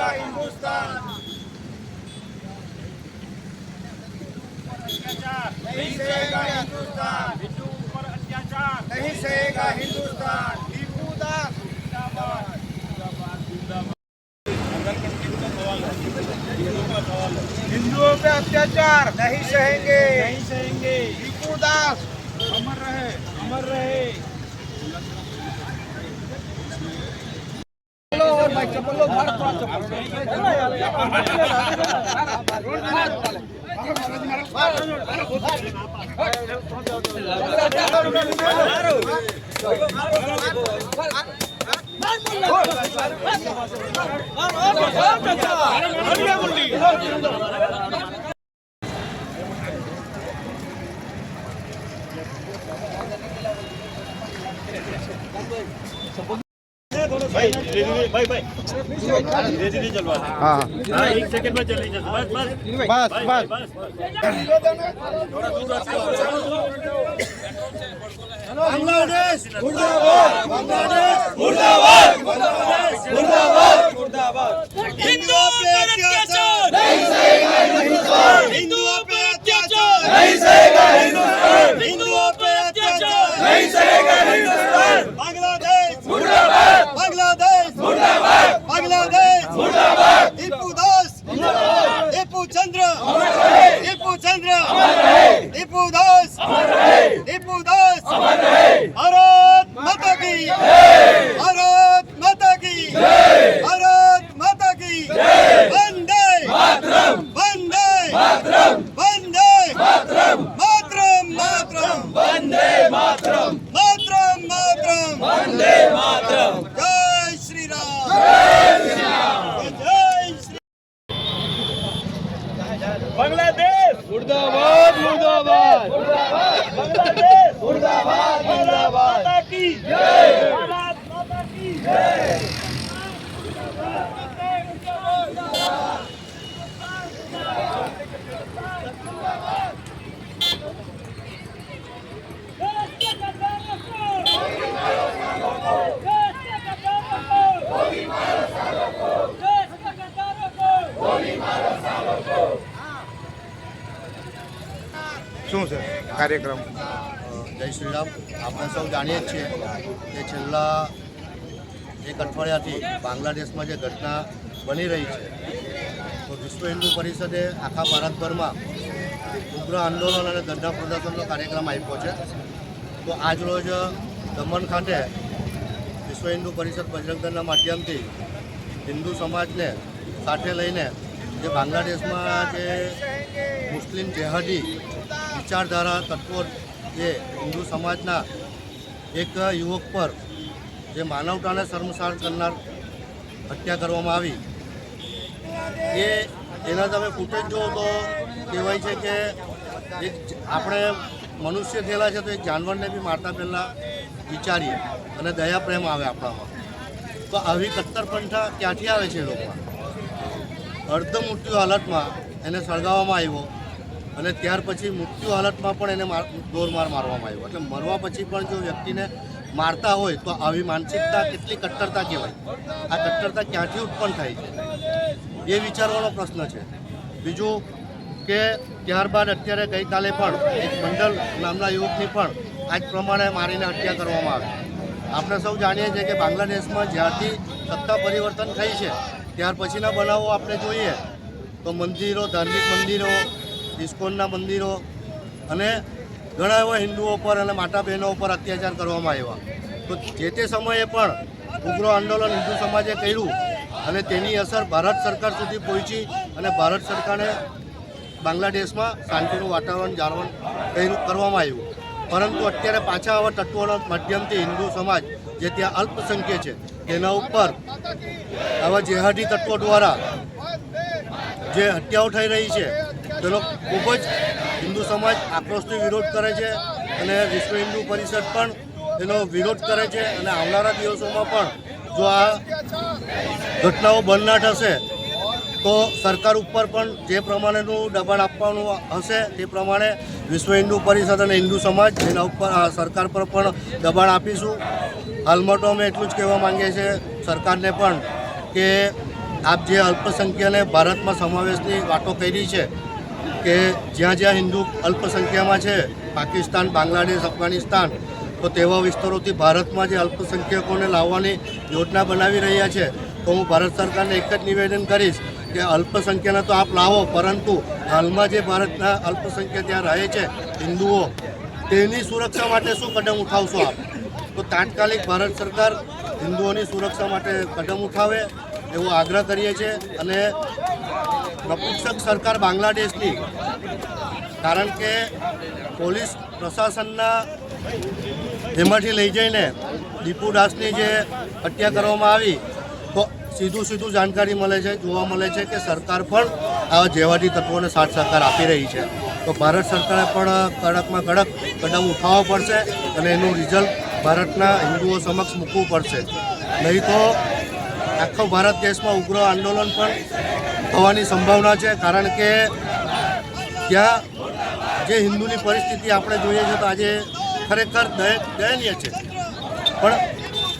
सहेगा हिंदुस्तान नहीं सहेगा हिंदुस्तान नहीं सहेगा हिंदुस्तान दास हिंदुओं पे अत्याचार। नहीं सहेंगे। नहीं सहेंगे। टीपू दास अमर रहे अमर रहे। বললি हाँ हाँ एक सेकंड में चले जाए बस बस बस भाई, बस भाई, बस बांग्लादेश मुर्दाबाद बांग्लादेश मुर्दाबाद बांग्लादेश मुर्दाबाद मुर्दाबाद बांग्लादेश मुर्दाबाद टीपू दास टीपू चंद्र टीपू चंद्र टीपू दास टीपू दास भारत શું છે? કાર્યક્રમ? જય શ્રી રામ આપણે સૌ જાણીએ જ છીએ કે છેલ્લા એક અઠવાડિયાથી બાંગ્લાદેશમાં જે ઘટના બની રહી છે, તો વિશ્વ હિન્દુ પરિષદે આખા ભારતભરમાં ઉગ્ર આંદોલન અને ધરણા પ્રદર્શનનો કાર્યક્રમ આપ્યો છે. તો આજ રોજ દમણ ખાતે વિશ્વ હિન્દુ પરિષદ બજરંગ માધ્યમથી હિન્દુ સમાજને સાથે લઈને જે બાંગ્લાદેશમાં જે મુસ્લિમ જેહાદી વિચારધારા તત્વો જે હિન્દુ સમાજના એક યુવક પર જે માનવતાને શર્મસાર કરનાર હત્યા કરવામાં આવી, એ એના તમે ફૂટેજ જુઓ તો કહેવાય છે કે આપણે મનુષ્ય થયેલા છે તો એક જાનવરને બી મારતા પહેલાં વિચારીએ અને દયા પ્રેમ આવે આપણામાં. તો આવી કટ્ટરપંથા ક્યાંથી આવે છે એ લોકોમાં? અર્ધ મૃત્યુ હાલતમાં એને સળગાવવામાં આવ્યો. અને ત્યાર પછી મૃત્યુ હાલતમાં પણ એને માર દોરમાર મારવામાં આવ્યો. એટલે મરવા પછી પણ જો વ્યક્તિને મારતા હોય તો આવી માનસિકતા કેટલી કટ્ટરતા કહેવાય? આ કટ્ટરતા ક્યાંથી ઉત્પન્ન થાય છે? એ વિચારવાનો પ્રશ્ન છે. બીજું કે ત્યારબાદ અત્યારે ગઈકાલે પણ એક મંડલ નામના યુવકની પણ આ જ પ્રમાણે મારીને હત્યા કરવામાં આવી. આપણે સૌ જાણીએ છીએ કે બાંગ્લાદેશમાં જ્યારથી સત્તા પરિવર્તન થઈ છે, ત્યાર પછીના બનાવો આપણે જોઈએ. તો મંદિરો, ધાર્મિક મંદિરો ઇસ્કોનના મંદિરો અને ઘણા એવા હિન્દુઓ પર અને માતા બહેનો ઉપર અત્યાચાર કરવામાં આવ્યા. તો જે તે સમયે પણ ઉગ્ર આંદોલન હિન્દુ સમાજે કર્યું અને તેની અસર ભારત સરકાર સુધી પહોંચી અને ભારત સરકારે બાંગ્લાદેશમાં શાંતિનું વાતાવરણ જાળવણ કર્યું, કરવામાં આવ્યું. પરંતુ અત્યારે પાછા આવા તત્વોના માધ્યમથી હિન્દુ સમાજ જે ત્યાં અલ્પસંખ્ય છે, તેના ઉપર આવા જેહાદી તત્વો દ્વારા જે હત્યાઓ થઈ રહી છે તેનો ખૂબ જ હિન્દુ સમાજ આક્રોશથી વિરોધ કરે છે અને વિશ્વ હિન્દુ પરિષદ પણ એનો વિરોધ કરે છે અને આવનારા દિવસોમાં પણ જો આ ઘટનાઓ બંધ ના થશે, તો સરકાર ઉપર પણ જે પ્રમાણેનું દબાણ આપવાનું હશે તે પ્રમાણે વિશ્વ હિન્દુ પરિષદ અને હિન્દુ સમાજ એના ઉપર સરકાર પર પણ દબાણ આપીશું. હાલમાં તો અમે એટલું જ કહેવા માંગીએ છીએ સરકારને પણ કે આપ જે અલ્પસંખ્યને ભારતમાં સમાવેશની વાતો કરી છે કે જ્યાં જ્યાં હિન્દુ અલ્પસંખ્યામાં છે, પાકિસ્તાન, બાંગ્લાદેશ, અફઘાનિસ્તાન, તો તેવા વિસ્તારોથી ભારતમાં જે અલ્પસંખ્યકોને લાવવાની યોજના બનાવી રહ્યા છે, તો હું ભારત સરકારને એક જ નિવેદન કરીશ કે અલ્પસંખ્યાને તો આપ લાવો, પરંતુ હાલમાં જે ભારતના અલ્પસંખ્યા ત્યાં રહે છે, હિન્દુઓ, તેની સુરક્ષા માટે શું કદમ ઉઠાવશો આપ? તો તાત્કાલિક ભારત સરકાર હિન્દુઓની સુરક્ષા માટે કદમ ઉઠાવે એવો આગ્રહ કરીએ છીએ અને નપુંસક સરકાર બાંગ્લાદેશની. કારણ કે પોલીસ પ્રશાસનના એમાંથી લઈ જઈને દીપુ દાસની જે હત્યા કરવામાં આવી, તો સીધું સીધું જાણકારી મળે છે, જોવા મળે છે કે સરકાર પણ આવા જેવાદી તત્વોને સાથ સહકાર આપી રહી છે. તો ભારત સરકારે પણ કડકમાં કડક કદમ ઉઠાવવા પડશે અને એનું રિઝલ્ટ ભારતના હિન્દુઓ સમક્ષ મૂકવું પડશે. નહીં તો આખો ભારત દેશમાં ઉગ્ર આંદોલન પણ થવાની સંભાવના છે, કારણ કે ત્યાં જે હિન્દુની પરિસ્થિતિ આપણે જોઈએ છે તો આજે ખરેખર દય- દયનીય છે. પણ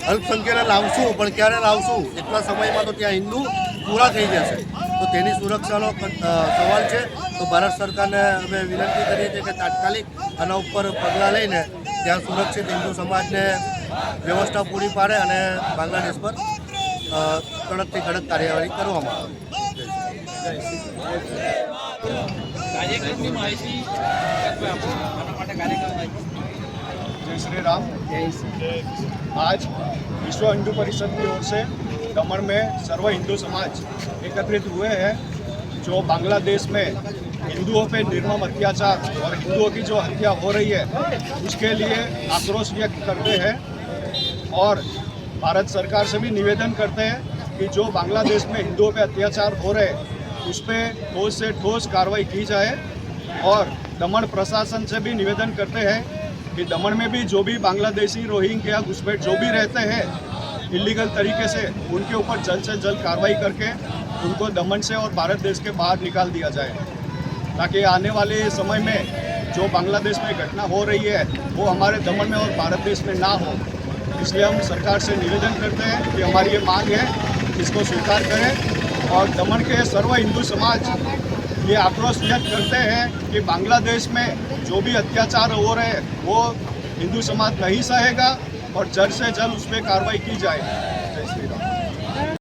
અલ્પસંખ્યાને લાવશું, પણ ક્યારે લાવશું, એટલા સમયમાં તો ત્યાં હિન્દુ પૂરા થઈ જશે. તો તેની સુરક્ષાનો સવાલ છે. તો ભારત સરકારને અમે વિનંતી કરીએ છીએ કે તાત્કાલિક આના ઉપર પગલાં લઈને ત્યાં સુરક્ષિત હિન્દુ સમાજને વ્યવસ્થા પૂરી પાડે અને બાંગ્લાદેશ પર કડકથી કડક કાર્યવાહી કરવામાં આવે. जय श्री राम आज विश्व हिंदू परिषद की ओर से दमन में सर्व हिंदू समाज एकत्रित हुए हैं, जो बांग्लादेश में हिंदुओं पे निर्मम अत्याचार और हिंदुओं की जो हत्या हो रही है, उसके लिए आक्रोश व्यक्त करते हैं और भारत सरकार से भी निवेदन करते हैं कि जो बांग्लादेश में हिंदुओं पे अत्याचार हो रहे उस पर ठोस से ठोस कार्रवाई की जाए और दमन प्रशासन से भी निवेदन करते हैं कि दमन में भी जो भी बांग्लादेशी रोहिंग्या घुसपैठ जो भी रहते हैं इलीगल तरीके से उनके ऊपर जल्द से जल्द कार्रवाई करके उनको दमन से और भारत देश के बाहर निकाल दिया जाए, ताकि आने वाले समय में जो बांग्लादेश में घटना हो रही है, वो हमारे दमन में और भारत देश में ना हो। इसलिए हम सरकार से निवेदन करते हैं कि हमारी ये मांग है, इसको स्वीकार करें और दमन के सर्व हिंदू समाज ये आक्रोश व्यक्त करते हैं कि बांग्लादेश में जो भी अत्याचार हो रहे वो हिंदू समाज नहीं सहेगा और जल्द से जल्द उस पर कार्रवाई की जाए